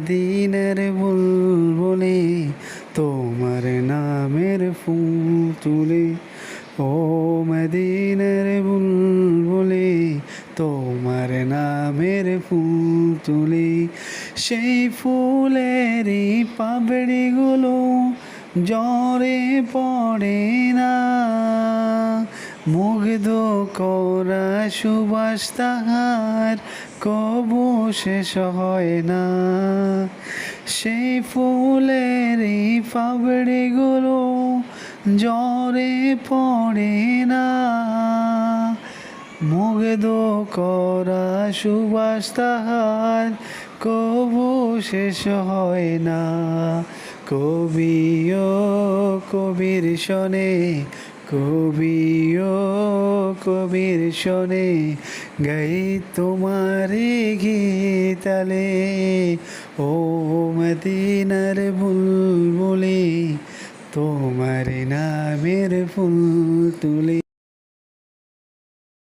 মদিনার বুলবুলে, তোমার নামের ফুল তুলে, ও মদিনার বুলবুলে, তোমার নামের ফুল তুলে। সেই ফুলের পাবড়িগুলো জ্বরে পড়ে না। মুগ্ধ করা সুবাস তাহার, কবু শেষ হয় না। সেই ফুলেরই পাবড়িগুলো জ্বরে পড়ে না। মুগ্ধ করা সুবাস তাহার, কবু শেষ হয় না। কবিও কবির শনে কবিও কবির শোনে গাই তোমারে গীতালে। ও মদিনার বুলবুলি তোমার নামের ফুল তুলে।